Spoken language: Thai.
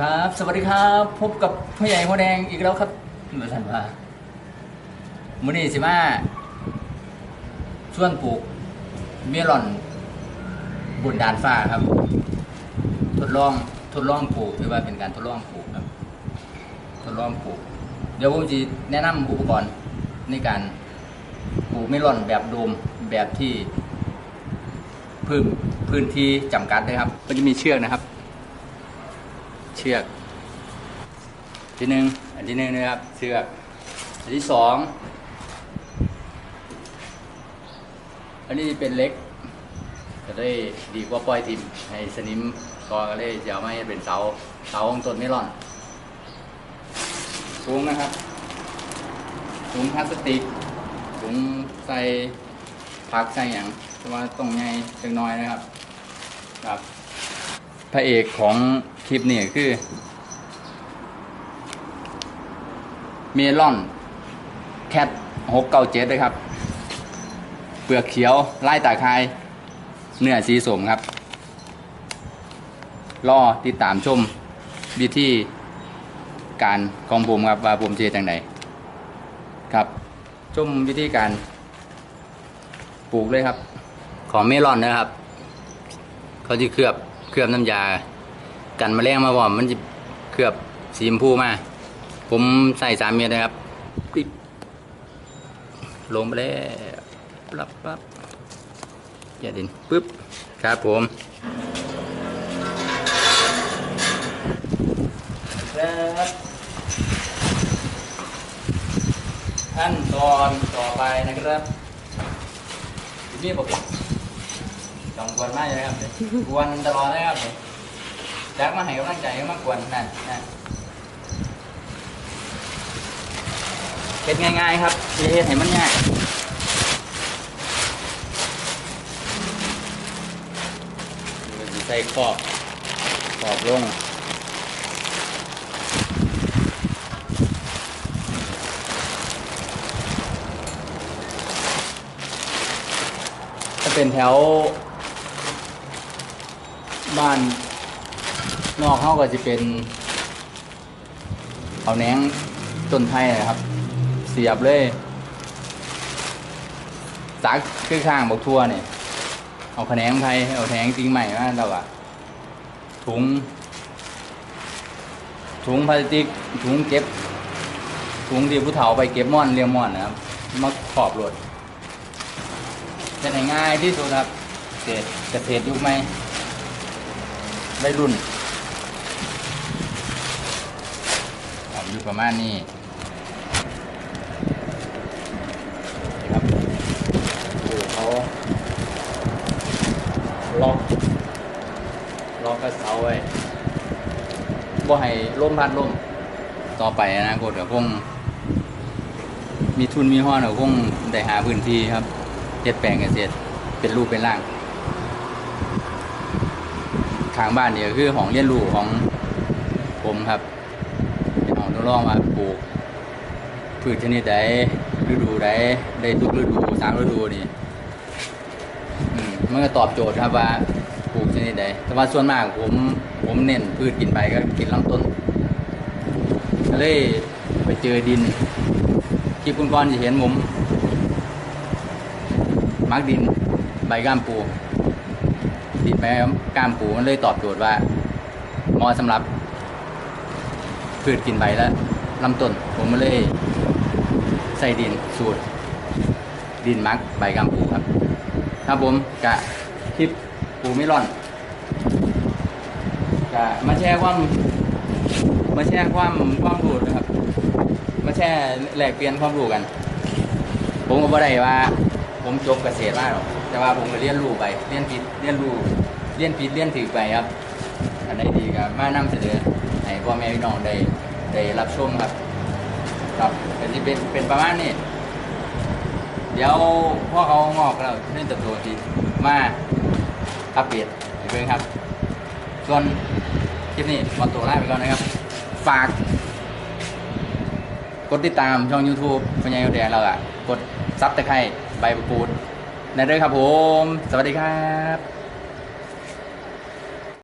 ครับ สวัสดีครับ พบกับพ่อใหญ่พ่อแดงอีกแล้วครับเหมือนสันว่ามือนี้สิมาชวนปลูกเมลอนบนดานฟ้าครับ ทดลองทดลองปลูกถือว่าเป็นการทดลองปลูกครับ ทดลองปลูก เดี๋ยวผมจะแนะนำอุปกรณ์ในการปลูกเมลอนแบบโดมแบบที่พื้นพื้นที่จำกัดด้ครับก็จะมีเชือกนะครับ เชือกที่หนึ่งอันที่หนึ่งนะครับเชือกอันที่สองอันนี้เป็นเล็กจะได้ดีกว่าปล่อยทิมให้สนิมก็เลยจะเอามาให้เป็นเสาเสาของต้นเมลอนถุงนะครับถุงพลาสติกถุงใส่ผักใส่อย่างแต่ว่าต้องใหญ่จังน้อยนะครับ ครับ พระเอกของคลิปนี้คือ เมลอน แคทหกเก้าเจ็ดเลยครับ เปลือกเขียวไล่ตาคาย เนื้อสีสมครับ รอติดตามชมวิธีการของผมครับว่าผมเจจังไหนครับชมวิธีการ ปลูกเลยครับ ของเมลอนนะครับ เขาที่เคลือบ เคลือบน้ำยา กันมแมลงมาบ่อมมันจะเคลือบสีชมพูมา ผมใส่สามเม็ดนะครับปิ๊บลงไปแล้วปั๊บปั๊บอย่าดินปึ๊บครับผมครับขั้นตอนต่อไปนะครับมีบอก ต้องกวนมากเลยครับกวนตลอดนะครับจักมาให้กำลังใจมากวนนั่นนั่นเฮ็ดง่ายๆครับเฮ็ดให้มันง่ายใส่ขอบขอบลงถ้าเป็นแถว บ้านนอกเขาก็จะเป็นเอาแหนงต้นไทรนะครับ เสียบเลยซักคือข้างบอกทั่วเนี่ย เอาแขนงไทยเอาแขนงจริงใหม่มาแล้วอะถุง ถุงพลาสติกถุงเก็บ ถุงที่ผู้เฒ่าไปเก็บม่อนเรียงม่อนนะครับมาขอบรถเป็นให้ง่ายที่สุดครับเกษเกษตรยุคใหม่ ได้รุ่นอยู่ประมาณนี้ครับดูเขาล็อกล็อกกระเสาไว้บ่ให้ลมพัดลมต่อไปนะกเดี๋ยวคงมีทุนมีห้อเดี๋ยวคงได้หาพื้นที่ครับเจ็ดแปลงเกษตรเป็นรูปเป็นร่าง ทางบ้านเนี่ยคือของเรียนรู้ของผมครับเอาทดลองมาปลูกพืชชนิดใดฤดูใดได้ทุกฤดูสามฤดูนี่มันก็ตอบโจทย์ครับว่าปลูกชนิดใดแต่ว่าส่วนมากผมผมเน้นพืชกินไปก็กินลำต้นก็เลยไปเจอดินคลิปคุณก่อนจะเห็นผมมักดินใบก้ามปู ดินใบก้ามปูมันเลยตอบโจทย์ว่าเหมาะสำหรับพืชกินใบแล้วลำต้นผมเลยใส่ดินสูตร ดินมักใบกำปูครับ ครับผมกะคลิปปูไม่ร่อนกะมาแชร์ความมาแชร์ความความรู้นะครับมาแชร์แลกเปลี่ยนความรู้กัน ผมก็บ่ได้ว่า ผมจบเกษตรมาหรอก แต่ว่าผมก็เรียนรู้ไปเรียนผิดเรียนรู้เรียนผิดเรียนถือไปครับอันไหนดีก็มานำเสนอให้พ่อแม่พี่น้องได้ได้รับชมครับครับก็จะเป็นเป็นประมาณนี้เดี๋ยวพ่อเขางอกแล้วเนื่องตัวทีมาอัปเดตให้เพื่อนครับส่วนคลิปนี้ขอตัวลาไปก่อนนะครับ ฝาก กดติดตามช่อง YouTube พญายแดงเราอะ กดซับตะไคร้ใบมะกูด ในเด้อครับผม สวัสดีครับ